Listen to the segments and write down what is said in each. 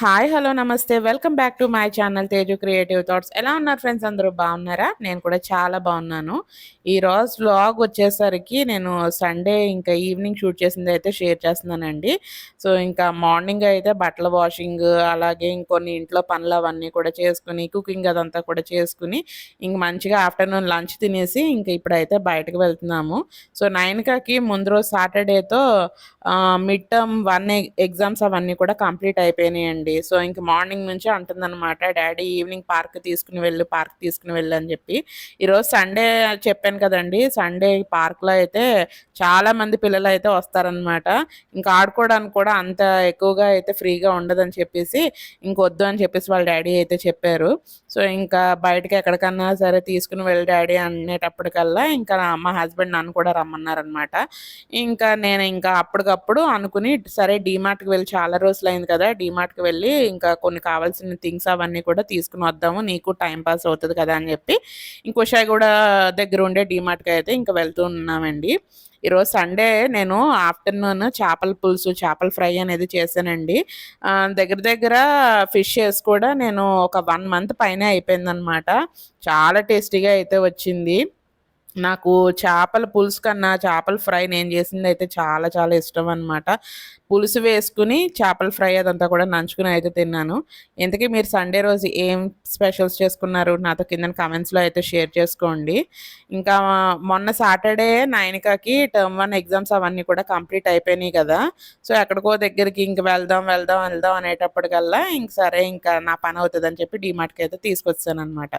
Hi hello నమస్తే. Welcome back to my channel Teju creative thoughts. ఎలా ఉన్నారు friends అందరూ? బాగున్నారా? నేను కూడా చాలా బాగున్నాను. ఈ రోజు వ్లాగ్ వచ్చేసరికి నేను సండే ఇంకా ఈవినింగ్ షూట్ చేసింది అయితే షేర్ చేస్తున్నానండి. సో ఇంకా మార్నింగ్ అయితే బట్టల వాషింగ్ అలాగే ఇంకొన్ని ఇంట్లో పనులు అవన్నీ కూడా చేసుకుని కుకింగ్ అదంతా కూడా చేసుకుని ఇంక మంచిగా ఆఫ్టర్నూన్ లంచ్ తినేసి ఇంక ఇప్పుడైతే బయటకు వెళ్తున్నాము. సో నైన్కాకి ముందు రోజు సాటర్డేతో మిడ్ టర్మ్ వన్ ఎగ్జామ్స్ అవన్నీ కూడా కంప్లీట్ అయిపోయినాయండి. సో ఇంక మార్నింగ్ నుంచి అంటుందన్నమాట డాడీ ఈవినింగ్ పార్క్ తీసుకుని వెళ్ళు పార్క్ తీసుకుని వెళ్ళు అని చెప్పి. ఈరోజు సండే చెప్పాను కదండి సండే పార్క్లో అయితే చాలా మంది పిల్లలు అయితే వస్తారనమాట ఇంకా ఆడుకోవడానికి కూడా అంత ఎక్కువగా అయితే ఫ్రీగా ఉండదని చెప్పేసి ఇంకొద్దు అని చెప్పేసి వాళ్ళ డాడీ అయితే చెప్పారు. సో ఇంకా బయటకి ఎక్కడికన్నా సరే తీసుకుని వెళ్ళి డాడీ అనేటప్పటికల్లా ఇంకా మా హస్బెండ్ నన్ను కూడా రమ్మన్నారనమాట ఇంకా నేను ఇంకా అప్పటికప్పుడు అనుకుని సరే డీమార్ట్కి వెళ్ళి చాలా రోజులు అయింది కదా డీమార్ట్కి వెళ్ళి ఇంకా కొన్ని కావాల్సిన థింగ్స్ అవన్నీ కూడా తీసుకుని వద్దాము నీకు టైం పాస్ అవుతుంది కదా అని చెప్పి. ఇంకోషాయి కూడా దగ్గర ఉండే డీమార్ట్కి అయితే ఇంకా వెళ్తూ ఉన్నామండి. ఈరోజు సండే నేను ఆఫ్టర్నూన్ చేపల పులుసు చేపల ఫ్రై అనేది చేశానండి. దగ్గర దగ్గర ఫిషెస్ కూడా నేను ఒక వన్ మంత్ పైన అయిపోయిందనమాట. చాలా టేస్టీగా అయితే వచ్చింది. నాకు చేపల పులుసు కన్నా చేపల ఫ్రై నేను చేసింది అయితే చాలా చాలా ఇష్టం అనమాట. పులుసు వేసుకుని చేపల ఫ్రై అదంతా కూడా నంచుకుని అయితే తిన్నాను. ఇంతకీ మీరు సండే రోజు ఏం స్పెషల్స్ చేసుకున్నారు? నాతో కింద కామెంట్స్లో అయితే షేర్ చేసుకోండి. ఇంకా మొన్న సాటర్డే నైన్కాకి టర్మ్ వన్ ఎగ్జామ్స్ అవన్నీ కూడా కంప్లీట్ అయిపోయినాయి కదా. సో ఎక్కడికో దగ్గరికి ఇంక వెళ్దాం వెళ్దాం వెళ్దాం అనేటప్పటికల్లా ఇంక సరే ఇంకా నా పని అవుతుంది అని చెప్పి డీమార్ట్కి అయితే తీసుకొచ్చాను అనమాట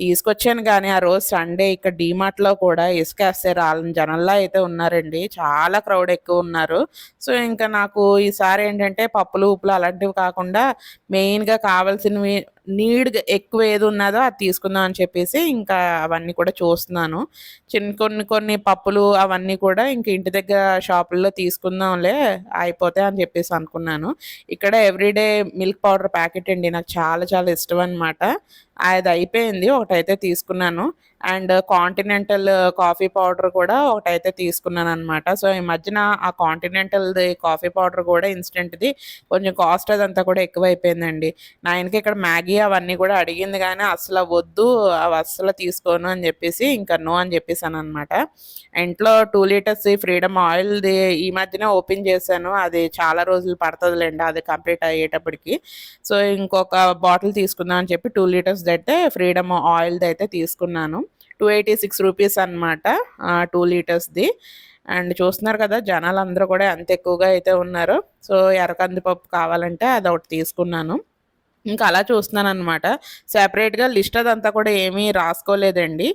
తీసుకొచ్చాను కానీ ఆ రోజు సండే ఇక్కడ డీమార్ట్లో కూడా ఇసుకేస్తే రాలని జనంలో అయితే ఉన్నారండి. చాలా క్రౌడ్ ఎక్కువ ఉన్నారు. సో ఇంకా నాకు ఈసారి ఏంటంటే పప్పులు ఉప్పులు అలాంటివి కాకుండా మెయిన్గా కావాల్సినవి నీడ్ ఎక్కువ ఏది ఉన్నదో అది తీసుకుందాం అని చెప్పేసి ఇంకా అవన్నీ కూడా చూస్తున్నాను. చిన్న కొన్ని కొన్ని పప్పులు అవన్నీ కూడా ఇంక ఇంటి దగ్గర షాపుల్లో తీసుకుందాంలే అయిపోతాయి అని చెప్పేసి అనుకున్నాను. ఇక్కడ ఎవ్రీడే మిల్క్ పౌడర్ ప్యాకెట్ అండి. నాకు చాలా చాలా ఇష్టం అనమాట అది అయిపోయింది. ఒకటైతే తీసుకున్నాను. అండ్ కాంటినెంటల్ కాఫీ పౌడర్ కూడా ఒకటైతే తీసుకున్నాను అనమాట సో ఈ మధ్యన ఆ కాంటినెంటల్ది కాఫీ పౌడర్ కూడా ఇన్స్టెంట్ది కొంచెం కాస్ట్ అదంతా కూడా ఎక్కువ అయిపోయిందండి నాయనకి ఇక్కడ మ్యాగీ అవన్నీ కూడా అడిగింది కానీ అసలు వద్దు అవి అస్సలు తీసుకోను అని చెప్పేసి ఇంకా నో అని చెప్పేసాను అనమాట ఇంట్లో టూ లీటర్స్ ఫ్రీడమ్ ఆయిల్ది ఈ మధ్యనే ఓపెన్ చేశాను. అది చాలా రోజులు పడుతుందిలేండి అది కంప్లీట్ అయ్యేటప్పటికి. సో ఇంకొక బాటిల్ తీసుకుందాం అని చెప్పి టూ లీటర్స్ అయితే ఫ్రీడమ్ ఆయిల్ది అయితే తీసుకున్నాను. టూ ఎయిటీ సిక్స్ రూపీస్ అనమాట టూ లీటర్స్ది. అండ్ చూస్తున్నారు కదా జనాలు అందరూ కూడా ఎంత ఎక్కువగా అయితే ఉన్నారు. సో ఎర్రకందిపప్పు కావాలంటే అది ఒకటి తీసుకున్నాను. ఇంకా అలా చూస్తున్నాను అనమాట సెపరేట్గా లిస్ట్ అదంతా కూడా ఏమీ రాసుకోలేదండి.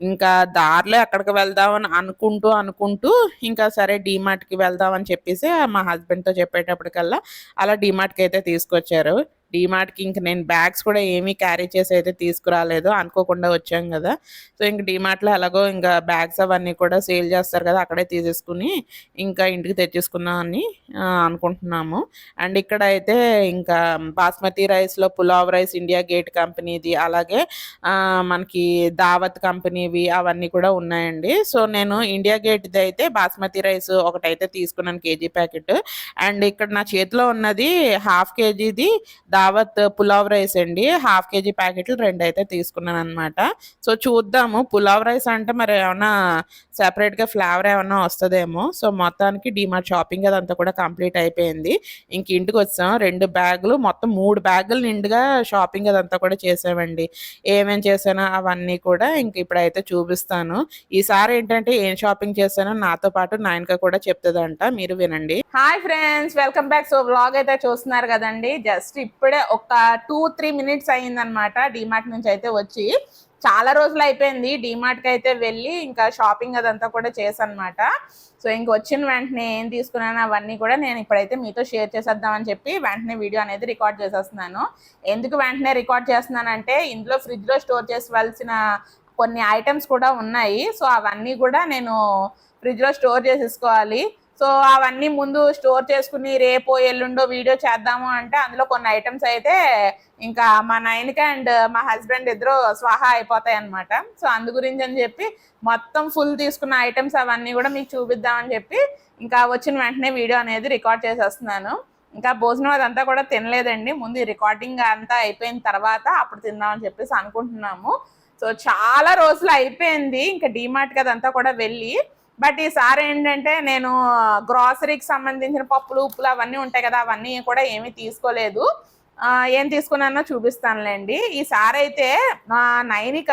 ఇంకా దారిలో ఎక్కడికి వెళ్దామని అనుకుంటూ అనుకుంటూ ఇంకా సరే డీమార్ట్కి వెళ్దామని చెప్పేసి మా హస్బెండ్తో చెప్పేటప్పటికల్లా అలా డీమార్ట్కి అయితే తీసుకొచ్చారు. డీమార్ట్కి ఇంక నేను బ్యాగ్స్ కూడా ఏమీ క్యారీ చేసి అయితే తీసుకురాలేదు. అనుకోకుండా వచ్చాం కదా. సో ఇంక డీమార్ట్లో ఎలాగో ఇంకా బ్యాగ్స్ అవన్నీ కూడా సేల్ చేస్తారు కదా అక్కడే తీసేసుకుని ఇంకా ఇంటికి తెచ్చేసుకుందాం అని అనుకుంటున్నాము. అండ్ ఇక్కడ అయితే ఇంకా బాస్మతి రైస్లో పులావ్ రైస్ ఇండియా గేట్ కంపెనీది అలాగే మనకి దావత్ కంపెనీ అనేవి అవన్నీ కూడా ఉన్నాయండి. సో నేను ఇండియా గేట్ది అయితే బాస్మతి రైస్ ఒకటైతే తీసుకున్నాను కేజీ ప్యాకెట్. అండ్ ఇక్కడ నా చేతిలో ఉన్నది హాఫ్ కేజీది దావత్ పులావ్ రైస్ అండి. హాఫ్ కేజీ ప్యాకెట్లు రెండు అయితే తీసుకున్నాను అనమాట సో చూద్దాము పులావ్ రైస్ అంటే మరి ఏమైనా సెపరేట్గా ఫ్లేవర్ ఏమైనా వస్తుందేమో. సో మొత్తానికి డిమార్ట్ షాపింగ్ అదంతా కూడా కంప్లీట్ అయిపోయింది. ఇంక ఇంటికి వచ్చాం. రెండు బ్యాగులు మొత్తం మూడు బ్యాగులు నిండుగా షాపింగ్ అదంతా కూడా చేసామండి. ఏమేం చేసానో అవన్నీ కూడా ఇంక ఇప్పుడైతే చూపిస్తాను. ఈసారి ఏంటంటే ఏం షాపింగ్ చేశానో నాతో పాటు నాయనక కూడా చెప్తుందంట. మీరు వినండి. Hi friends welcome back. So vlog అయితే చూస్తున్నారు కదండి. జస్ట్ ఇప్పుడే ఒక టూ త్రీ మినిట్స్ అయ్యిందనమాట డిమార్ట్ నుంచి అయితే వచ్చి. చాలా రోజులు అయిపోయింది డిమార్ట్కి అయితే వెళ్ళి ఇంకా షాపింగ్ అదంతా కూడా చేసనమాట సో ఇంక వచ్చిన వెంటనే ఏం తీసుకున్నాను అవన్నీ కూడా నేను ఇప్పుడైతే మీతో షేర్ చేసేద్దామని చెప్పి వెంటనే వీడియో అనేది రికార్డ్ చేసేస్తున్నాను. ఎందుకు వెంటనే రికార్డ్ చేస్తున్నానంటే ఇందులో ఫ్రిడ్జ్లో స్టోర్ చేసవలసిన కొన్ని ఐటమ్స్ కూడా ఉన్నాయి. సో అవన్నీ కూడా నేను ఫ్రిడ్జ్లో స్టోర్ చేసేసుకోవాలి. సో అవన్నీ ముందు స్టోర్ చేసుకుని రేపు ఎల్లుండో వీడియో చేద్దాము అంటే అందులో కొన్ని ఐటమ్స్ అయితే ఇంకా మా నైన్కి అండ్ మా హస్బెండ్ ఇద్దరు స్వాహా అయిపోతాయి అనమాట సో అందు గురించి అని చెప్పి మొత్తం ఫుల్ తీసుకున్న ఐటమ్స్ అవన్నీ కూడా మీకు చూపిద్దామని చెప్పి ఇంకా వచ్చిన వెంటనే వీడియో అనేది రికార్డ్ చేసేస్తున్నాను. ఇంకా భోజనం అదంతా కూడా తినలేదండి. ముందు రికార్డింగ్ అంతా అయిపోయిన తర్వాత అప్పుడు తిందామని చెప్పేసి అనుకుంటున్నాము. సో చాలా రోజులు అయిపోయింది. ఇంకా డిమార్ట్కి కదంతా కూడా వెళ్ళి. బట్ ఈసారి ఏంటంటే నేను గ్రాసరీకి సంబంధించిన పప్పులు ఉప్పులు అవన్నీ ఉంటాయి కదా అవన్నీ కూడా ఏమీ తీసుకోలేదు. ఏం తీసుకున్నానో చూపిస్తానులేండి. ఈసారి అయితే మా నైనిక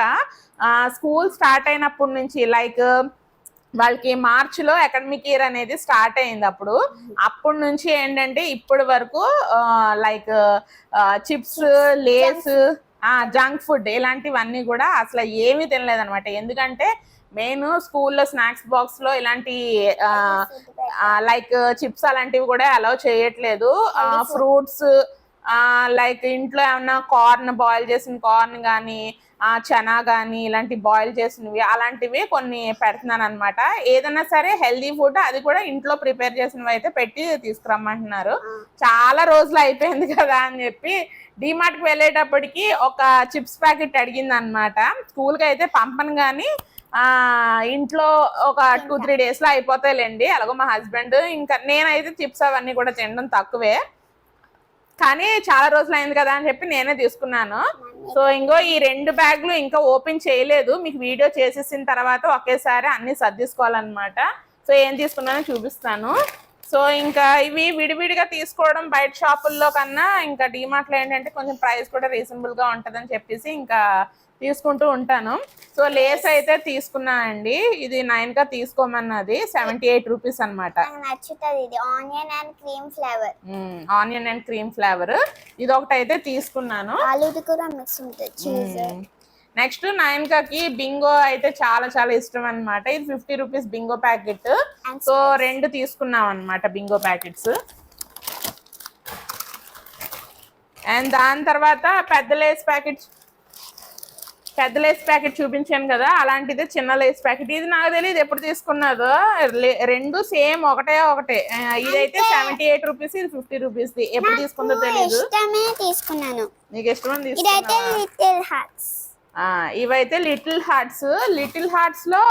స్కూల్ స్టార్ట్ అయినప్పటి నుంచి లైక్ వాళ్ళకి మార్చిలో అకాడమిక్ ఇయర్ అనేది స్టార్ట్ అయింది అప్పుడు. అప్పటి నుంచి ఏంటంటే ఇప్పటి వరకు like chips Lay's junk food ఇలాంటివన్నీ కూడా అసలు ఏమీ తినలేదన్నమాట. ఎందుకంటే మెయిన్ స్కూల్లో స్నాక్స్ బాక్స్లో ఇలాంటి లైక్ చిప్స్ అలాంటివి కూడా అలౌ చేయట్లేదు. ఫ్రూట్స్ లైక్ ఇంట్లో ఏమన్నా కార్న్ బాయిల్ చేసిన కార్న్ కానీ చనా కానీ ఇలాంటి బాయిల్ చేసినవి అలాంటివి కొన్ని పెడుతున్నాను అనమాట ఏదైనా సరే హెల్దీ ఫుడ్ అది కూడా ఇంట్లో ప్రిపేర్ చేసినవి అయితే పెట్టి తీసుకురమ్మంటున్నారు. చాలా రోజులు అయిపోయింది కదా అని చెప్పి డిమార్ట్కి వెళ్ళేటప్పటికి ఒక చిప్స్ ప్యాకెట్ అడిగింది అనమాట స్కూల్కి అయితే పంపను కానీ ఆ ఇంట్లో ఒక టూ త్రీ డేస్లో అయిపోతాయిలేండి. అలాగో మా హస్బెండ్ ఇంకా నేనైతే చిప్స్ అవన్నీ కూడా తినడం తక్కువే. కానీ చాలా రోజులు అయింది కదా అని చెప్పి నేనే తీసుకున్నాను. సో ఇంకో ఈ రెండు బ్యాగ్లు ఇంకా ఓపెన్ చేయలేదు. మీకు వీడియో చేసేసిన తర్వాత ఒకేసారి అన్ని సర్దిసుకోవాలన్నమాట. సో ఏం తీసుకున్నానో చూపిస్తాను. సో ఇంకా ఇవి విడివిడిగా తీసుకోవడం బయట షాపుల్లో కన్నా ఇంకా డిమార్ట్లో ఏంటంటే కొంచెం ప్రైస్ కూడా రీజనబుల్గా ఉంటుందని చెప్పేసి ఇంకా తీసుకుంటూ ఉంటాను. సో లేస్ అయితే తీసుకున్నానండి ఇది నైన్గా తీసుకోమన్నది సెవెంటీ ఎయిట్ రూపీస్ అనమాట onion and cream flavour. Onion and cream flavour. ఇది ఒకటి అయితే తీసుకున్నాను కూడా మిక్స్ ఉంటుంది. చీజ్ నెక్స్ట్ నయన్కాకి బింగో అయితే చాలా చాలా ఇష్టం అన్నమాట. ఇది fifty rupees Bingo packet. So రెండు తీసుకున్నాం అన్నమాట బింగో ప్యాకెట్స్. అండ్ దాని తర్వాత పెద్ద లేస్ ప్యాకెట్ పెద్ద లేస్ ప్యాకెట్ చూపించాను కదా అలాంటిది చిన్న లేస్ ప్యాకెట్. ఇది నాకు తెలియదు ఎప్పుడు తీసుకున్నదో. రెండు సేమ్ ఒకటే ఒకటే. ఇదైతే సెవెంటీ ఎయిట్ రూపీస్ ఇది ఫిఫ్టీ రూపీస్. ఎప్పుడు తీసుకుందో తెలియదు తీసుకున్నాను. నీకు ఇష్టమని ఇదైతే ఇవైతే లిటిల్ హార్ట్స్. లిటిల్ హార్ట్స్లో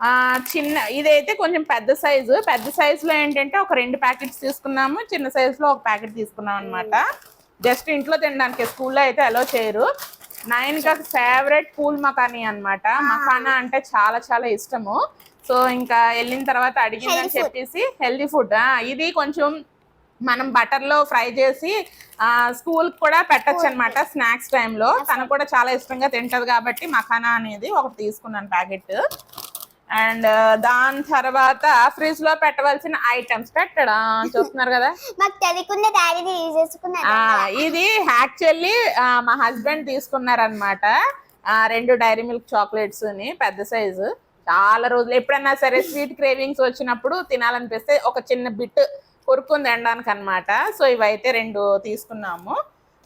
ఆ, చిన్న ఇదైతే కొంచెం పెద్ద సైజు. పెద్ద సైజ్లో ఏంటంటే ఒక రెండు ప్యాకెట్స్ తీసుకున్నాము. చిన్న సైజ్లో ఒక ప్యాకెట్ తీసుకున్నాం అనమాట జస్ట్ ఇంట్లో తినడానికి స్కూల్లో అయితే అలో చేయరు. నైన్ కా ఫేవరెట్ పూల్ మకానీ అన్నమాట. మకానా అంటే చాలా చాలా ఇష్టము. సో ఇంకా వెళ్ళిన తర్వాత అడిగిందని. చెప్పేసి హెల్దీ ఫుడ్. ఇది కొంచెం మనం బటర్లో ఫ్రై చేసి ఆ స్కూల్ కూడా పెట్టచ్చు అనమాట స్నాక్స్ టైంలో తను కూడా చాలా ఇష్టంగా తింటది కాబట్టి మఖానా అనేది ఒకటి తీసుకున్నాను ప్యాకెట్ అండ్ దాని తర్వాత ఫ్రిడ్జ్లో పెట్టవలసిన ఐటమ్స్ పెట్టడా చూస్తున్నారు కదా? ఇది యాక్చువల్లీ మా హస్బెండ్ తీసుకున్నారనమాట రెండు డైరీ మిల్క్ చాక్లెట్స్ని పెద్ద సైజు చాలా రోజులు ఎప్పుడైనా సరే స్వీట్ క్రేవింగ్స్ వచ్చినప్పుడు తినాలనిపిస్తే ఒక చిన్న బిట్ కొరుక్కుని తినడానికి అనమాట సో ఇవైతే రెండు తీసుకున్నాము.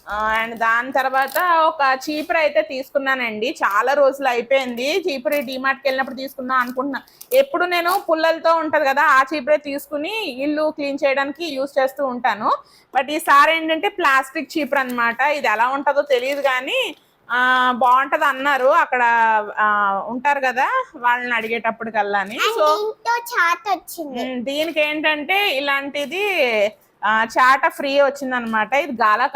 అండ్ దాని తర్వాత ఒక చీపురు అయితే తీసుకున్నానండి. చాలా రోజులు అయిపోయింది. చీపురు డిమార్ట్కి వెళ్ళినప్పుడు తీసుకుందాం అనుకుంటున్నా. ఎప్పుడు నేను పుల్లలతో ఉంటుంది కదా ఆ చీపురే తీసుకుని ఇల్లు క్లీన్ చేయడానికి యూస్ చేస్తూ ఉంటాను. బట్ ఈసారి ఏంటంటే ప్లాస్టిక్ చీపురు అనమాట ఇది ఎలా ఉంటుందో తెలియదు కానీ బాగుంటది అన్నారు. అక్కడ ఉంటారు కదా వాళ్ళని అడిగేటప్పుడు కల్లాని సో వచ్చింది. దీనికి ఏంటంటే ఇలాంటిది చాట ఫ్రీ వచ్చిందనమాట. ఇది గాలా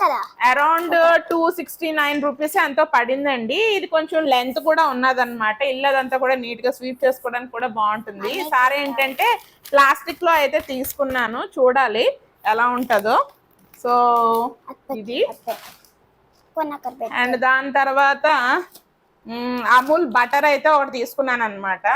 కదా. Around two sixty nine rupees ఎంతో పడిందండి. ఇది కొంచెం లెంత్ కూడా ఉన్నదన్నమాట ఇల్లు అదంతా కూడా నీట్గా స్వీప్ చేసుకోవడానికి కూడా బాగుంటుంది. ఈసారి ఏంటంటే ప్లాస్టిక్లో అయితే తీసుకున్నాను. చూడాలి ఎలా ఉంటుందో. సో ఇది. అండ్ దాని తర్వాత అమూల్ బటర్ అయితే ఒకటి తీసుకున్నాను అనమాట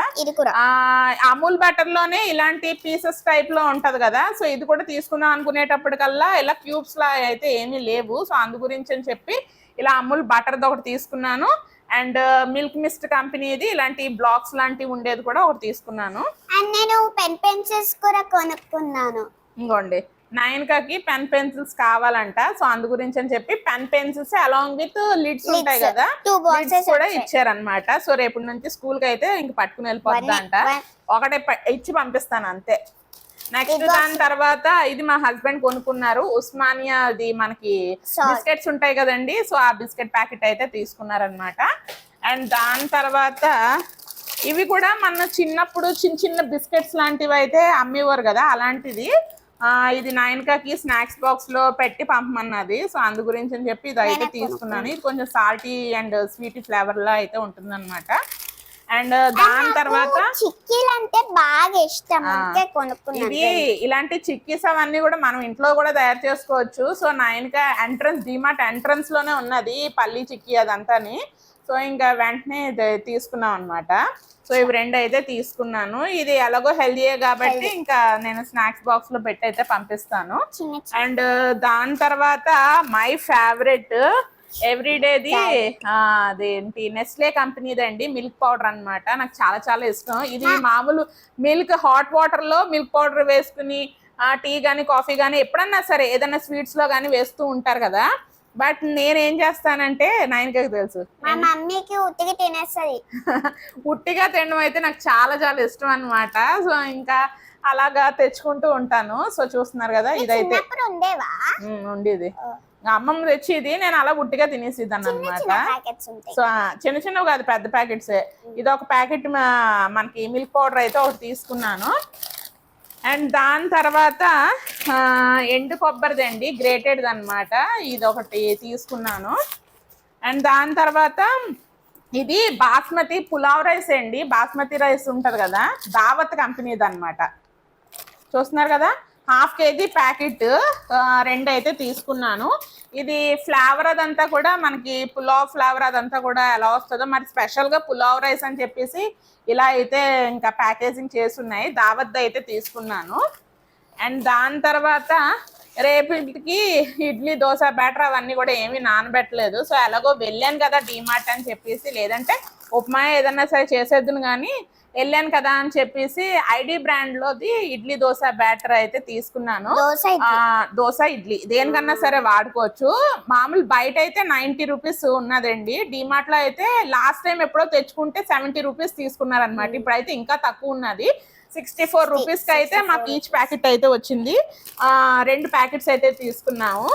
అమూల్ బటర్లోనే ఇలాంటి పీసెస్ టైప్లో ఉంటది కదా సో ఇది కూడా తీసుకుందాం అనుకునేటప్పటికల్లా ఇలా క్యూబ్స్ లా అయితే ఏమీ లేవు. సో అందు గురించి అని చెప్పి ఇలా అమూల్ బటర్ ఒకటి తీసుకున్నాను. అండ్ మిల్క్ మిస్ట్ కంపెనీది ఇలాంటి బ్లాక్స్ లాంటివి ఉండేది కూడా ఒకటి తీసుకున్నాను. అండ్ నేను పెన్ పెన్సిల్స్ కూడా కొనుక్కున్నాను. ఇంకోండి నైన్కాకి పెన్ పెన్సిల్స్ కావాలంట సో అందు గురించి అని చెప్పి pen pencils along with lids ఉంటాయి. కదా Lids కూడా. ఇచ్చారనమాట సో రేపటి నుంచి స్కూల్కి అయితే ఇంక పట్టుకుని వెళ్ళిపోద్దా అంట ఒకటే ఇచ్చి పంపిస్తాను అంతే నెక్స్ట్. దాని తర్వాత ఇది మా హస్బెండ్ కొనుక్కున్నారు ఉస్మానియా అది మనకి. బిస్కెట్స్ ఉంటాయి కదండి సో ఆ బిస్కెట్ ప్యాకెట్ అయితే తీసుకున్నారనమాట అండ్ దాని తర్వాత ఇవి కూడా మన చిన్నప్పుడు చిన్న చిన్న బిస్కెట్స్ లాంటివి అయితే అమ్మేవారు కదా అలాంటిది ఇది నైన్కాకి స్నాక్స్ బాక్స్లో పెట్టి పంపమన్నది. సో అందు గురించి అని చెప్పి ఇది అయితే నేనే తీసుకున్నాను ఇది కొంచెం సాల్టీ అండ్ స్వీట్ ఫ్లేవర్ లా అయితే ఉంటుంది అనమాట అండ్ దాని తర్వాత చిక్కీలు అంటే బాగా ఇష్టం. ఇది ఇలాంటి చిక్కీస్ అవన్నీ కూడా మనం ఇంట్లో కూడా తయారు చేసుకోవచ్చు. సో నైన్కా ఎంట్రన్స్ డిమార్ట్ ఎంట్రన్స్లోనే ఉన్నది పల్లి చిక్కీ అదంతాని. సో ఇంకా వెంటనే ఇది తీసుకున్నాం అనమాట సో ఇవి రెండు అయితే తీసుకున్నాను. ఇది ఎలాగో హెల్దీయే కాబట్టి ఇంకా నేను స్నాక్స్ బాక్స్లో పెట్టి అయితే పంపిస్తాను. అండ్ దాని తర్వాత మై ఫేవరెట్ ఎవ్రీడేది అదేంటి నెస్లే కంపెనీది అండి మిల్క్ పౌడర్ అన్నమాట. నాకు చాలా చాలా ఇష్టం. ఇది మామూలు మిల్క్ హాట్ వాటర్లో మిల్క్ పౌడర్ వేసుకుని టీ కానీ కాఫీ కానీ ఎప్పుడన్నా సరే ఏదైనా స్వీట్స్లో కానీ వేస్తూ ఉంటారు కదా. బట్ నేను చేస్తానంటే నైన్కి తెలుసు. మా మమ్మీకి ఉతికి తినేస్తుంది. ఉట్టిగా తినడం అయితే నాకు చాలా చాలా ఇష్టం అన్నమాట. సో ఇంకా అలాగా తెచ్చుకుంటూ ఉంటాను. సో చూస్తున్నారు కదా ఇదైతే. ఉండేది. అమ్మమ్మ తెచ్చేది. నేను అలా ఉట్టిగా తినేసిద్దాను చిన్న అనమాట సో చిన్న చిన్నవి కాదు పెద్ద ప్యాకెట్స్. ఇది ఒక ప్యాకెట్ మనకి మిల్క్ పౌడర్ అయితే ఒకటి తీసుకున్నాను. అండ్ దాని తర్వాత ఎండు కొబ్బరిది అండి గ్రేటెడ్ అనమాట ఇది ఒకటి తీసుకున్నాను. అండ్ దాని తర్వాత ఇది బాస్మతి పులావ్ రైస్ అండి. బాస్మతి రైస్ ఉంటుంది కదా దావత్ కంపెనీది అనమాట చూస్తున్నారు కదా? హాఫ్ కేజీ ప్యాకెట్ రెండు అయితే తీసుకున్నాను. ఇది ఫ్లేవర్ అదంతా కూడా మనకి పులావ్ ఫ్లేవర్ అదంతా కూడా ఎలా వస్తుందో మరి స్పెషల్గా పులావ్ రైస్ అని చెప్పేసి ఇలా అయితే ఇంకా ప్యాకేజింగ్ చేసి ఉన్నాయి దావద్ద అయితే తీసుకున్నాను. అండ్ దాని తర్వాత రేపటికి ఇడ్లీ దోశ బ్యాటర్ అవన్నీ కూడా ఏమీ నానబెట్టలేదు. సో ఎలాగో వెళ్ళాను కదా డీమార్ట్ అని చెప్పేసి లేదంటే ఉప్మా ఏదన్నా సరే చేసేద్దును కానీ వెళ్ళాను కదా అని చెప్పేసి ఐడి బ్రాండ్లోది ఇడ్లీ దోశ బ్యాటర్ అయితే తీసుకున్నాను. దోశ ఇడ్లీ. దేనికన్నా సరే వాడుకోవచ్చు. మామూలు బయట అయితే నైంటీ రూపీస్ ఉన్నదండి. డిమార్ట్లో అయితే లాస్ట్ టైం ఎప్పుడో తెచ్చుకుంటే సెవెంటీ రూపీస్ తీసుకున్నారనమాట ఇప్పుడైతే ఇంకా తక్కువ ఉన్నది. సిక్స్టీ ఫోర్ రూపీస్కి అయితే మాకు ఈచ్ ప్యాకెట్ అయితే వచ్చింది. రెండు ప్యాకెట్స్ అయితే తీసుకున్నాము.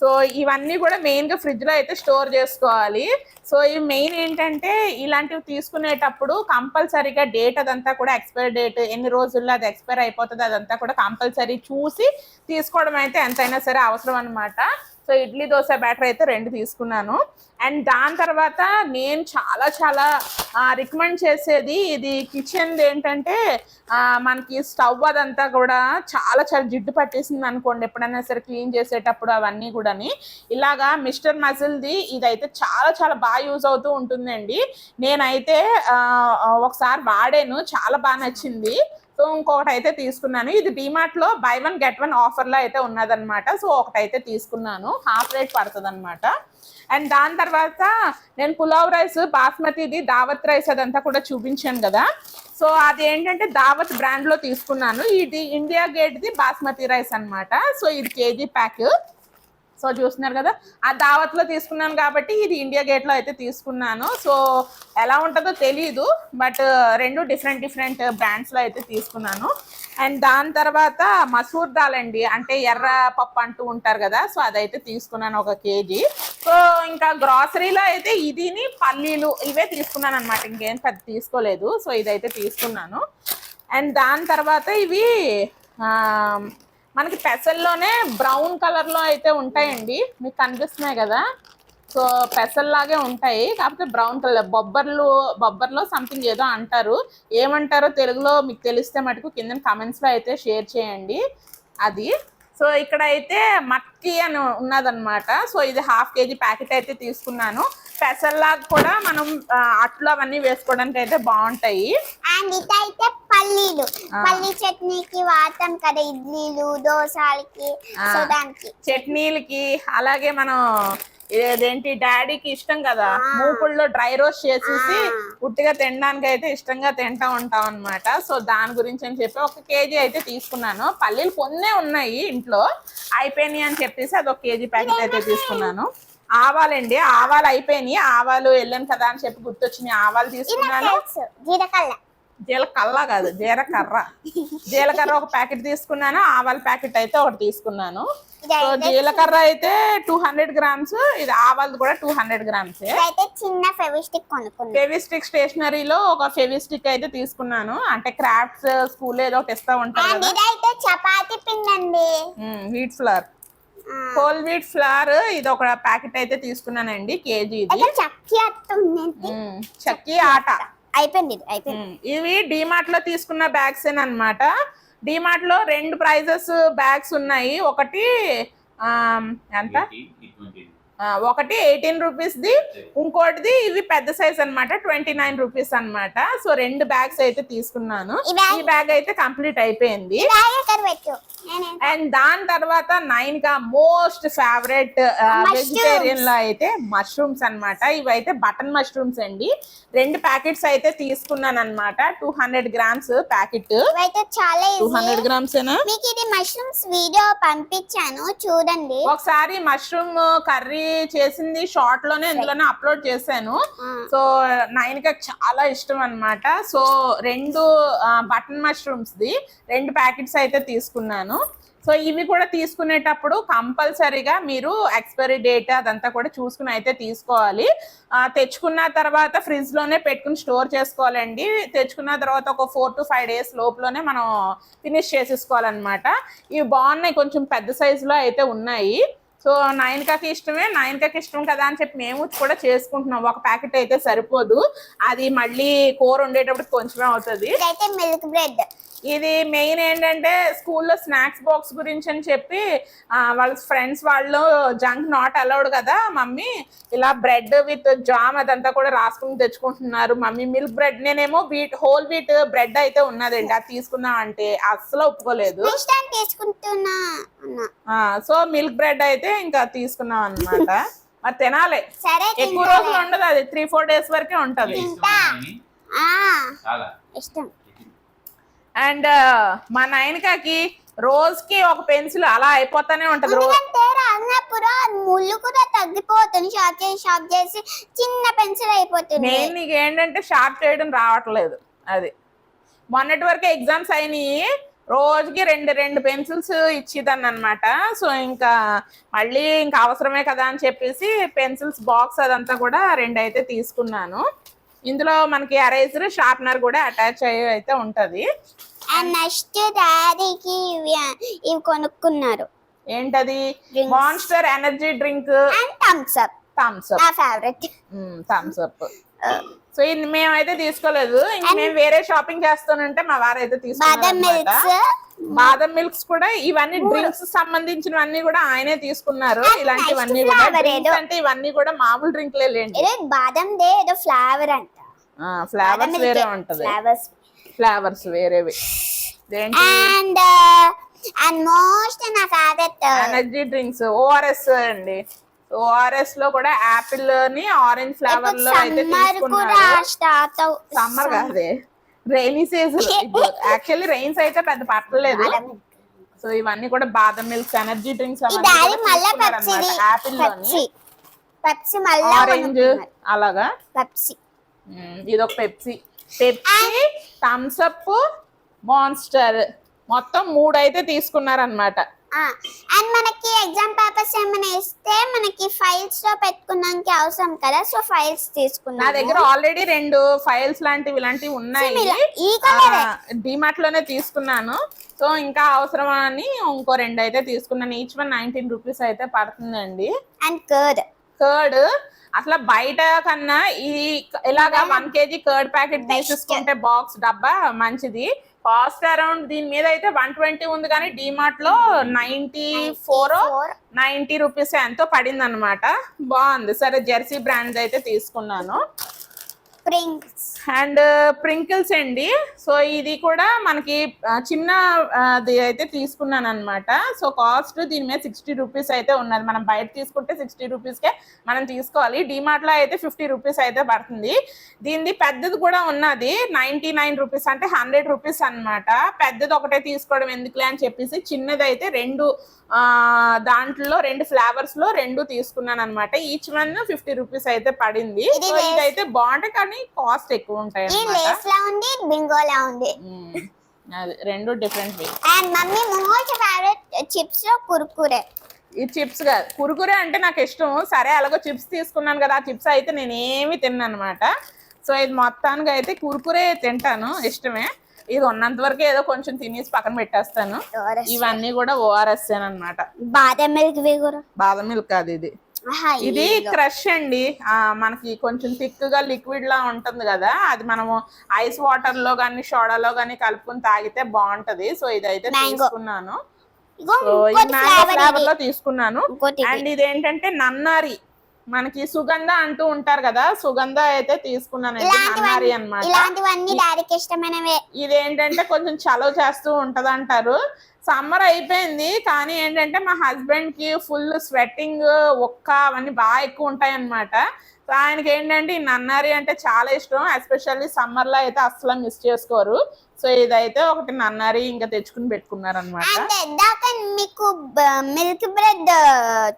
సో ఇవన్నీ కూడా మెయిన్గా ఫ్రిడ్జ్లో అయితే స్టోర్ చేసుకోవాలి. సో ఇవి మెయిన్ ఏంటంటే ఇలాంటివి తీసుకునేటప్పుడు కంపల్సరీగా డేట్ అదంతా కూడా ఎక్స్పైర్ డేట్ ఎన్ని రోజుల్లో అది ఎక్స్పైర్ అయిపోతుంది అదంతా కూడా కంపల్సరీ చూసి తీసుకోవడం అయితే ఎంతైనా సరే అవసరం అనమాట సో ఇడ్లీ దోశ బ్యాటర్ అయితే రెండు తీసుకున్నాను. అండ్ దాని తర్వాత నేను చాలా చాలా రికమెండ్ చేసేది ఇది కిచెన్ ఏంటంటే మనకి స్టవ్ అదంతా కూడా చాలా చాలా జిడ్డు పట్టేసింది అనుకోండి ఎప్పుడైనా సరే క్లీన్ చేసేటప్పుడు అవన్నీ కూడాని. ఇలాగా మిస్టర్ మజిల్ది ఇదైతే చాలా చాలా బాగా యూజ్ అవుతూ ఉంటుందండి. నేనైతే ఒకసారి వాడాను చాలా బాగా నచ్చింది. సో ఇంకొకటి అయితే తీసుకున్నాను. ఇది డిమార్ట్లో బై వన్ గెట్ వన్ ఆఫర్లో అయితే ఉన్నదనమాట సో ఒకటి అయితే తీసుకున్నాను. హాఫ్ రేట్ పడుతుంది అనమాట అండ్ దాని తర్వాత నేను పులావ్ రైస్ బాస్మతిది దావత్ రైస్ అదంతా కూడా చూపించాను కదా. సో అది ఏంటంటే దావత్ బ్రాండ్లో తీసుకున్నాను. ఇది ఇండియా గేట్ది బాస్మతి రైస్ అన్నమాట. సో ఇది కేజీ ప్యాక్. సో చూస్తున్నారు కదా ఆ దావత్లో తీసుకున్నాను కాబట్టి ఇది ఇండియా గేట్లో అయితే తీసుకున్నాను. సో ఎలా ఉంటుందో తెలియదు బట్ రెండు డిఫరెంట్ డిఫరెంట్ బ్రాండ్స్లో అయితే తీసుకున్నాను. అండ్ దాని తర్వాత మసూర్ దాల్ అండి అంటే ఎర్ర పప్పు అంటూ ఉంటారు కదా సో అదైతే తీసుకున్నాను ఒక కేజీ. సో ఇంకా గ్రాసరీలో అయితే ఇదిని పల్లీలు ఇవే తీసుకున్నాను అనమాట ఇంకేం పెద్ద తీసుకోలేదు. సో ఇదైతే తీసుకున్నాను. అండ్ దాని తర్వాత ఇవి మనకి పెసల్లోనే బ్రౌన్ కలర్లో అయితే ఉంటాయండి. మీకు కనిపిస్తున్నాయి కదా. సో పెసల్లాగే ఉంటాయి. కాకపోతే బ్రౌన్ కలర్ బొబ్బర్లు బొబ్బర్లో సంథింగ్ ఏదో అంటారు. ఏమంటారో తెలుగులో మీకు తెలిస్తే మటుకు కింద comments అయితే షేర్ చేయండి. అది. సో ఇక్కడ అయితే మక్కి అని ఉన్నదనమాట సో ఇది హాఫ్ కేజీ ప్యాకెట్ అయితే తీసుకున్నాను. పెసల్లాగా కూడా మనం అట్లు అవన్నీ వేసుకోవడానికి అయితే బాగుంటాయి. అండ్ ఇదైతే పల్లీలు. పల్లీ చట్నీకి వాడతాం కదా ఇడ్లీలు దోశలకి ఆ. సో దానికి చట్నీలకి అలాగే మనం ఇదేంటి డాడీకి ఇష్టం కదా. మూకుల్లో డ్రై రోస్ట్ చేసేసి ఉట్టిగా తినడానికి అయితే ఇష్టంగా తింటా ఉంటాం అన్నమాట. సో దాని గురించి అని చెప్పి ఒక కేజీ అయితే తీసుకున్నాను. పల్లీలు కొన్నే ఉన్నాయి ఇంట్లో. అయిపోయినాయి అని చెప్పేసి అది ఒక కేజీ ప్యాకెట్ అయితే తీసుకున్నాను. ఆవాలండి. ఆవాలు అయిపోయినాయి. ఆవాలు వెళ్ళాను కదా అని చెప్పి గుర్తొచ్చినాయి. ఆవాలు తీసుకున్నాను. తెలుసు. జీలకర్ర జీలకర్ర కాదు జీలకర్ర జీలకర్ర ఒక ప్యాకెట్ తీసుకున్నాను ఆవాల ప్యాకెట్ అయితే ఒకటి తీసుకున్నాను. సో జీలకర్ర అయితే టూ హండ్రెడ్ గ్రామ్స్ ఇది ఆవాలది కూడా టూ హండ్రెడ్ గ్రామ్స్. చిన్న ఫెవిస్టిక్ ఫెవిస్టిక్ స్టేషనరీలో ఒక ఫెవిస్టిక్ అయితే తీసుకున్నాను. అంటే క్రాఫ్ట్స్ స్కూల్ ఏదో ఒకటి ఇస్తా ఇదైతే చపాతీ పిండి అండి wheat flour whole wheat flour ఇది ఒక ప్యాకెట్ అయితే తీసుకున్నానండి కేజీ చక్కి. చక్కీ ఆట. అయిపోయింది ఇది అయిపోయింది. ఇవి డిమార్ట్లో తీసుకున్న బ్యాగ్స్ అనమాట డిమార్ట్లో రెండు ప్రైజెస్ బ్యాగ్స్ ఉన్నాయి. ఒకటి ఆ, ఎంత? ఆ, ఒకటి ఎయిటీన్ రూపీస్ ది ఇంకోటిది ఇవి పెద్ద సైజ్ అన్నమాట ట్వంటీ నైన్ రూపీస్ అన్నమాట. సో రెండు బ్యాగ్స్ అయితే తీసుకున్నాను. ఈ బ్యాగ్ అయితే కంప్లీట్ అయిపోయింది. అండ్ దాని తర్వాత నైన్గా మోస్ట్ ఫేవరెట్. వెజిటేరియన్లో అయితే మష్రూమ్స్ అన్నమాట. ఇవి అయితే బటన్ మష్రూమ్స్ అండి. రెండు ప్యాకెట్స్ అయితే తీసుకున్నాను అనమాట టూ హండ్రెడ్ గ్రామ్స్ ప్యాకెట్. చాలా టూ హండ్రెడ్ గ్రామ్స్ మీకు ఇది మష్రూమ్స్ వీడియో పంపించాను చూడండి. ఒకసారి మష్రూమ్ కర్రీ చేసింది షార్ట్లోనే ఇందులోనే అప్లోడ్ చేశాను. సో నైన్కి చాలా ఇష్టం అన్నమాట. సో రెండు బటన్ మష్రూమ్స్ ది రెండు ప్యాకెట్స్ అయితే తీసుకున్నాను. సో ఇవి కూడా తీసుకునేటప్పుడు కంపల్సరీగా మీరు ఎక్స్పైరీ డేట్ అదంతా కూడా చూసుకుని అయితే తీసుకోవాలి. తెచ్చుకున్న తర్వాత ఫ్రిడ్జ్లోనే పెట్టుకుని స్టోర్ చేసుకోవాలండి. తెచ్చుకున్న తర్వాత ఒక ఫోర్ టు ఫైవ్ డేస్ లోపులోనే మనం ఫినిష్ చేసేసుకోవాలన్నమాట. ఇవి బాగున్నాయి కొంచెం పెద్ద సైజులో అయితే ఉన్నాయి. సో నైన్కాకి ఇష్టమే నైన్కాకి ఇష్టం కదా అని చెప్పి మేము కూడా చేసుకుంటున్నాం. ఒక ప్యాకెట్ అయితే సరిపోదు. అది మళ్ళీ కూర ఉండేటప్పుడు కొంచెమే అవుతుంది. Milk bread. ఇది మెయిన్ ఏంటంటే స్కూల్లో స్నాక్స్ బాక్స్ గురించి అని చెప్పి వాళ్ళ ఫ్రెండ్స్ వాళ్ళు జంక్ నాట్ అలౌడ్ కదా మమ్మీ. ఇలా బ్రెడ్ విత్ జామ్ అదంతా కూడా రాసుకుని తెచ్చుకుంటున్నారు. మమ్మీ మిల్క్ బ్రెడ్ నేనేమో వీట్ హోల్ వీట్ బ్రెడ్ అయితే ఉన్నదండి. అది తీసుకుందాం అంటే అస్సలు ఒప్పుకోలేదు. సో మిల్క్ బ్రెడ్ అయితే ఇంకా తీసుకున్నాం అన్నమాట మరి తినాలి. సరే ఎక్కువ. రోజులు ఉండదు అది. త్రీ ఫోర్ డేస్ వరకే ఉంటది. ఆ, చాలా. ఇష్టం. అండ్ మా నాయనకాకి రోజుకి ఒక పెన్సిల్ అలా అయిపోతానే ఉంటది ముళ్ళు కూడా తగ్గిపోతుంది. షార్ప్ చేసి షార్ప్ చేసి చిన్న పెన్సిల్ అయిపోతుంది. మెయిన్ నీకు ఏంటంటే షార్ప్ చేయడం రావట్లేదు. అది. మొన్నటి వరకు ఎగ్జామ్స్ అయినాయి. రోజుకి రెండు రెండు పెన్సిల్స్ ఇచ్చేదాన్ని అనమాట సో ఇంకా మళ్ళీ ఇంకా అవసరమే కదా అని చెప్పేసి పెన్సిల్స్ బాక్స్ అదంతా కూడా రెండు అయితే తీసుకున్నాను. ఇందులో మనకి అరైజర్ షార్ప్నర్ కూడా అటాచ్ అయ్యి అయితే ఉంటది. అండ్ నెక్స్ట్ డాడీకి ఇవి కొనుక్కున్నారు. ఏంటది. Monster energy drink Thums Up Thums Up favourite Thums Up so ఇది మేమైతే తీసుకోలేదు. ఇంక మేము వేరే షాపింగ్ చేస్తానంటే మా వారు అయితే బాదం మిల్క్స్. తీసుకున్నారు బాదం మిల్క్స్ కూడా ఇవన్నీ డ్రింక్స్ సంబంధించినవన్నీ కూడా ఆయనే తీసుకున్నారు. ఇలాంటివన్నీ కూడా డ్రింక్స్. అంటే ఇవన్నీ కూడా మామూలు డ్రింక్లే లేండి. బాదం దే ఏదో ఫ్లేవర్ అంట. ఫ్లేవర్స్ వేరే ఉంటది. ఫ్లేవర్స్. ఫ్లేవర్స్ వేరేవి. అండ్ అండ్ మోస్ట్ నా ఫేవరెట్. ఎనర్జీ డ్రింక్స్ ఓఆర్ఎస్ అండి. ఓఆర్ఎస్లో కూడా యాపిల్ని ఆరెంజ్ ఫ్లేవర్లో అయితే సమ్మర్ తీసుకున్నారు. కాదే. Rainy season. యాక్చువల్లీ రైన్స్ అయితే పెద్ద పట్టలేదు. సో ఇవన్నీ కూడా బాదం మిల్క్ ఎనర్జీ డ్రింక్స్ యాపిల్లోని. ఆరెంజ్ అలాగా? పెప్సీ మ్మ్, ఇదొక Pepsi. Pepsi Thums Up Monster. మొత్తం మూడు అయితే తీసుకున్నారనమాట అండ్ మనకి ఎగ్జామ్ పేపర్స్ ఏమైనా ఇస్తే మనకి ఫైల్స్లో పెట్టుకున్నానికి అవసరం కదా? సో ఫైల్స్ నా తీసుకున్నా దగ్గర ఆల్రెడీ రెండు ఫైల్స్ లాంటివి ఇలాంటివి ఉన్నాయి. ఈ డిమార్ట్లోనే తీసుకున్నాను. సో ఇంకా అవసరం అని ఇంకో రెండు అయితే తీసుకున్నాను. ఈచ్ వన్ నైన్టీన్ రూపీస్ అయితే పడుతుందండి. అండ్ కర్డ్ కర్డ్ అసలు బయట కన్నా ఈ ఇలాగా వన్ కేజీ కర్డ్ ప్యాకెట్ తీసేసుకుంటే బాక్స్ డబ్బా మంచిది. కాస్ట్ అరౌండ్ దీని మీద అయితే వన్ ట్వంటీ ఉంది కానీ డిమార్ట్లో నైన్టీ ఫోర్ నైన్టీ రూపీస్ ఎంతో పడింది అనమాట బాగుంది. సరే జెర్సీ బ్రాండ్ అయితే తీసుకున్నాను. స్ప్రింగ్స్ అండ్ ప్రింకిల్స్ అండి. సో ఇది కూడా మనకి చిన్న అది అయితే తీసుకున్నాను అనమాట సో కాస్ట్ దీని మీద సిక్స్టీ రూపీస్ అయితే ఉన్నది. మనం బయట తీసుకుంటే సిక్స్టీ రూపీస్కే మనం తీసుకోవాలి. డిమార్ట్లో అయితే ఫిఫ్టీ రూపీస్ అయితే పడుతుంది. దీనిది పెద్దది కూడా ఉన్నది. నైంటీ నైన్ రూపీస్ అంటే హండ్రెడ్ రూపీస్ అన్నమాట. పెద్దది ఒకటే తీసుకోవడం ఎందుకులే అని చెప్పేసి చిన్నది అయితే రెండు దాంట్లో రెండు ఫ్లేవర్స్లో రెండు తీసుకున్నాను అనమాట ఈచ్ వన్ ఫిఫ్టీ రూపీస్ అయితే పడింది. ఇదైతే బాగుంటాయి కానీ కాస్ట్ ఎక్కువ ఉంటాయి ఈ అన్నమాట. లేస్ లా ఉంది. అది రెండు different way. And mummy most favourite చిప్స్లో Kurkure. ఈ చిప్స్ కాదు కురుకురే అంటే నాకు ఇష్టం. సరే అలాగో చిప్స్ తీసుకున్నాను కదా ఆ చిప్స్ అయితే నేను ఏమి తిన్నాను అనమాట సో ఇది మొత్తానికి అయితే కురుకురే తింటాను ఇష్టమే. ఇది ఉన్నంత వరకు ఏదో కొంచెం తినేసి పక్కన పెట్టేస్తాను. ఇవన్నీ కూడా ఓఆర్ఎస్ అనమాట. బాదం మిల్క్ బాదం మిల్క్ కాదు ఇది. ఇది. క్రష్ అండి. ఆ మనకి కొంచెం థిక్గా లిక్విడ్ లా ఉంటుంది కదా. అది మనము ఐస్ వాటర్లో గానీ సోడాలో గానీ కలుపుకొని తాగితే బాగుంటది. సో ఇదైతే Mango. తీసుకున్నాను. సో ఇది ఇంకోటి మ్యాంగో ఫ్లేవర్ ఇది. లో తీసుకున్నాను. ఇది. అండ్ ఇది ఏంటంటే నన్నారి. మనకి సుగంధ అంటూ ఉంటారు కదా సుగంధ అయితే ఇలాంటివన్నీ డాడీకి ఇష్టమైనవే. ఇదేంటంటే కొంచెం చలవ చేస్తూ ఉంటది అంటారు సమ్మర్ అయిపోయింది కానీ ఏంటంటే మా హస్బెండ్కి ఫుల్ స్వెట్టింగ్ ఒక్క అవన్నీ బాగా ఎక్కువ ఉంటాయి అన్నమాట సో ఆయనకి ఏంటంటే ఈ నన్నారి అంటే చాలా ఇష్టం ఎస్పెషల్లీ సమ్మర్లో అయితే అస్సలు మిస్ చేసుకోరు. సో ఇదైతే ఒకటి నన్నారి ఇంకా తెచ్చుకుని పెట్టుకున్నారు అనమాట ఇందాక మీకు మిల్క్ బ్రెడ్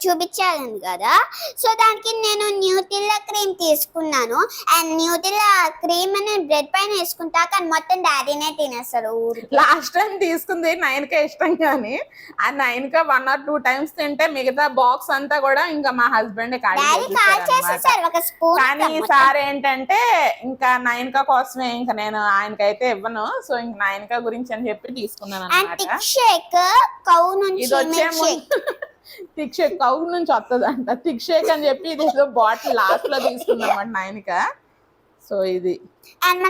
చూపించాను కదా. సో దానికి నేను న్యూటిల్లా క్రీమ్ తీసుకున్నాను. అండ్ న్యూటిల్లా క్రీమ్ అని బ్రెడ్ పైన వేసుకుంటా కానీ మొత్తం డాడీనే తినేస్తాడు ఊరికి. లాస్ట్ టైం తీసుకుంది నైన్ కే ఇష్టం కానీ ఆ నైన్ కే వన్ ఆర్ టూ టైమ్స్ తింటే మిగతా బాక్స్ అంతా కూడా ఇంకా మా హస్బెండ్ కానీ ఈసారి ఏంటంటే ఇంకా నైన్ కా కోసమే ఇంకా నేను ఆయనకైతే ఇవ్వను. సో ఇంక నైన్ కా గురించి అని చెప్పి తీసుకున్నాను అనమాట టిక్ షేక్ కౌ నుంచి ఇది వచ్చే milk shake thick shake cow నుంచి వస్తుంది అంట థిక్ షేక్ అని చెప్పి ఇది ఏదో బాటిల్ లాస్ట్లో తీసుకున్నాం నైన్ కా సో ఇది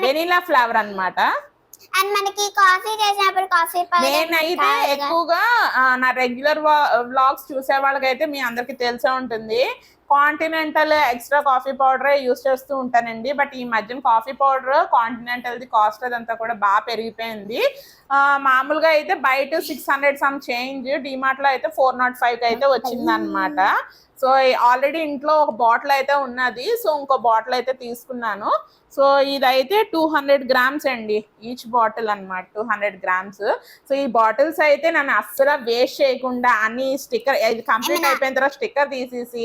వెనీలా ఫ్లేవర్ అన్నమాట. అండ్ మనకి కాఫీ చేసినప్పుడు కాఫీ నేనైతే ఎక్కువగా నా రెగ్యులర్ వ్లాగ్స్ చూసే వాళ్ళకైతే మీ అందరికి తెలిసే ఉంటుంది. Continental extra coffee powder use చేస్తూ ఉంటానండి. బట్ ఈ మధ్యన coffee powder Continental the cost అదంతా కూడా బాగా పెరిగిపోయింది. ఆ, మామూలుగా అయితే బయట సిక్స్ హండ్రెడ్ సమ్ చేంజ్ డిమార్ట్లో అయితే ఫోర్ నాట్ ఫైవ్ అయితే వచ్చింది అనమాట సో ఆల్రెడీ ఇంట్లో ఒక బాటిల్ అయితే ఉన్నది. సో ఇంకో బాటిల్ అయితే తీసుకున్నాను. సో ఇదైతే టూ హండ్రెడ్ గ్రామ్స్ అండి ఈచ్ బాటిల్ అన్నమాట టూ హండ్రెడ్ గ్రామ్స్. సో ఈ బాటిల్స్ అయితే నన్ను అస్సలు వేస్ట్ చేయకుండా అన్ని స్టిక్కర్ ఇది కంప్లీట్ అయిపోయిన తర్వాత స్టిక్కర్ తీసేసి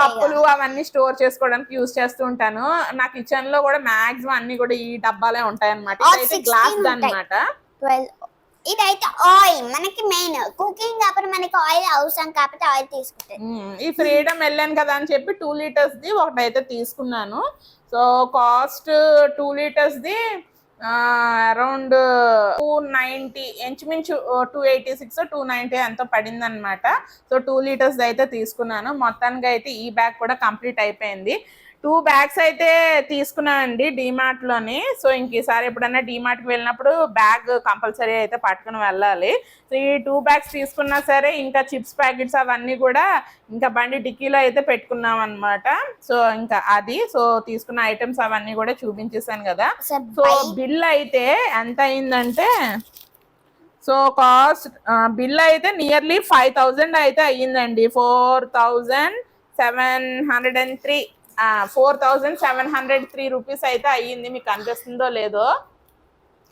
పప్పులు అవన్నీ స్టోర్ చేసుకోవడానికి యూస్ చేస్తూ ఉంటాను. నా కిచెన్లో కూడా మాక్సిమం అన్ని కూడా ఈ డబ్బాలే ఉంటాయి అనమాట All ఇదైతే 16 గ్లాస్ ఉంటాయి. ఇదైతే ఆయిల్ మనకి మెయిన్. కుకింగ్ కాబట్టి మనకి ఆయిల్ అవసరం కాబట్టి ఆయిల్ తీసుకుంటాయి ఈ ఫ్రీడమ్ వెళ్ళాను కదా అని చెప్పి టూ లీటర్స్ ది ఒకటైతే తీసుకున్నాను. సో కాస్ట్ టూ లీటర్స్ ది అరౌండ్ టూ నైంటీ ఇంచుమించు two eighty six two ninety ఎంతో పడింది అనమాట సో టూ లీటర్స్ అయితే తీసుకున్నాను. మొత్తానికి అయితే ఈ బ్యాగ్ కూడా కంప్లీట్ అయిపోయింది. టూ బ్యాగ్స్ అయితే తీసుకున్నానండి డిమార్ట్లోని సో ఇంక ఈసారి ఎప్పుడైనా డిమార్ట్కి వెళ్ళినప్పుడు బ్యాగ్ కంపల్సరీ అయితే పట్టుకుని వెళ్ళాలి. సో ఈ టూ బ్యాగ్స్ తీసుకున్నా సరే ఇంకా చిప్స్ ప్యాకెట్స్ అవన్నీ కూడా ఇంకా బండి డిక్కీలో అయితే పెట్టుకున్నాం అనమాట సో ఇంకా అది. సో తీసుకున్న ఐటమ్స్ అవన్నీ కూడా చూపించేసాను కదా. సో బిల్ అయితే ఎంత అయిందంటే సో కాస్ట్ బిల్ అయితే నియర్లీ ఫైవ్ థౌజండ్ అయితే అయ్యిందండి. Four thousand seven hundred and three. Four thousand seven hundred three rupees అయితే అయ్యింది. మీకు అనిపిస్తుందో లేదో.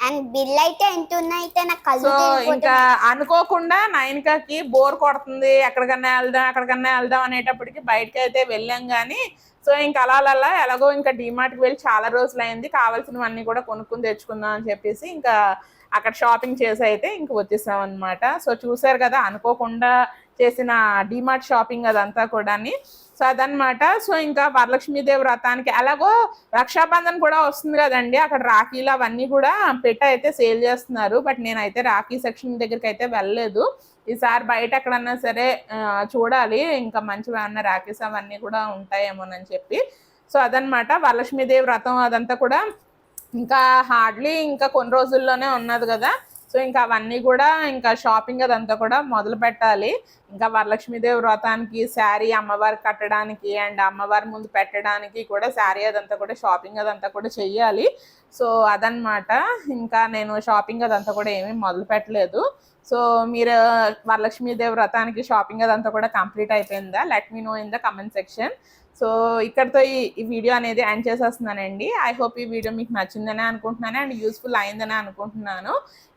అండ్ బిల్ అయితే ఎంత అయితే నాకు సో. ఇంకా అనుకోకుండా నైన్కాకి బోర్ కొడుతుంది. ఎక్కడికన్నా వెళ్దాం ఎక్కడికన్నా వెళ్దాం అనేటప్పటికి బయటకి అయితే వెళ్ళాం కానీ సో ఇంకా అలా అలా ఎలాగో ఇంకా డిమార్ట్కి వెళ్ళి చాలా రోజులు అయింది కావాల్సినవన్నీ కూడా కొనుక్కుని తెచ్చుకుందాం అని చెప్పేసి ఇంకా అక్కడ షాపింగ్ చేసి అయితే ఇంక వచ్చేసాం అనమాట సో చూసారు కదా అనుకోకుండా చేసిన డిమార్ట్ షాపింగ్ అదంతా కూడాని. సో అదనమాట సో ఇంకా వరలక్ష్మీదేవి వ్రతానికి అలాగో రక్షాబంధన్ కూడా వస్తుంది కదండి. అక్కడ రాఖీలు అవన్నీ కూడా పెట్ట అయితే సేల్ చేస్తున్నారు. బట్ నేనైతే రాఖీ సెక్షన్ దగ్గరికి అయితే వెళ్ళలేదు. ఈసారి బయట ఎక్కడన్నా సరే చూడాలి. ఇంకా మంచిగా ఏమన్నా రాఖీస్ అవన్నీ కూడా ఉంటాయేమోనని చెప్పి. సో అదనమాట వరలక్ష్మీదేవి వ్రతం అదంతా కూడా ఇంకా హార్డ్లీ ఇంకా కొన్ని రోజుల్లోనే ఉన్నది కదా. సో ఇంకా అవన్నీ కూడా ఇంకా షాపింగ్ అదంతా కూడా మొదలు పెట్టాలి. ఇంకా వరలక్ష్మీదేవి వ్రతానికి శారీ అమ్మవారి కట్టడానికి అండ్ అమ్మవారి ముందు పెట్టడానికి కూడా శారీ అదంతా కూడా షాపింగ్ అదంతా కూడా చెయ్యాలి. సో అదనమాట ఇంకా నేను షాపింగ్ అదంతా కూడా ఏమీ మొదలు పెట్టలేదు. సో మీరు వరలక్ష్మీదేవి వ్రతానికి షాపింగ్ అదంతా కూడా కంప్లీట్ అయిపోయిందా? Let me know in the comment section. So ఇక్కడతో ఈ వీడియో అనేది ఎండ్ చేసేస్తున్నానండి. ఐ హోప్ ఈ వీడియో మీకు నచ్చిందని అనుకుంటున్నాను అండ్ యూస్ఫుల్ అయిందని అనుకుంటున్నాను.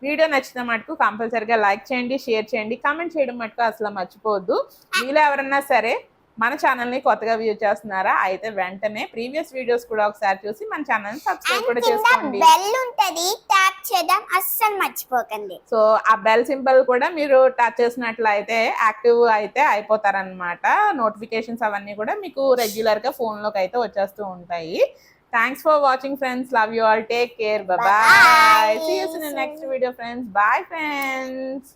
వీడియో నచ్చిన మటుకు కంపల్సరీగా లైక్ చేయండి షేర్ చేయండి కామెంట్ చేయడం మటుకు అసలు మర్చిపోవద్దు. మీలో ఎవరన్నా సరే మన ఛానల్ని కొత్తగా వ్యూ చేస్తున్నారా? అయితే వెంటనే ప్రీవియస్ వీడియోస్ కూడా ఒకసారి చూసి మన ఛానల్ని సబ్స్క్రైబ్ కూడా చేసుకోండి. బెల్ ఉంటది ట్యాప్ చేద్దాం అస్సలు మర్చిపోకండి. సో ఆ బెల్ సింబల్ కూడా మీరు టచ్ చేసినట్లయితే యాక్టివ్ అయితే అయిపోతారనమాట నోటిఫికేషన్స్ అవన్నీ కూడా మీకు రెగ్యులర్గా ఫోన్లోకి అయితే వచ్చేస్తూ ఉంటాయి. Thanks for watching friends love you all take care bye. See you in next video friends bye friends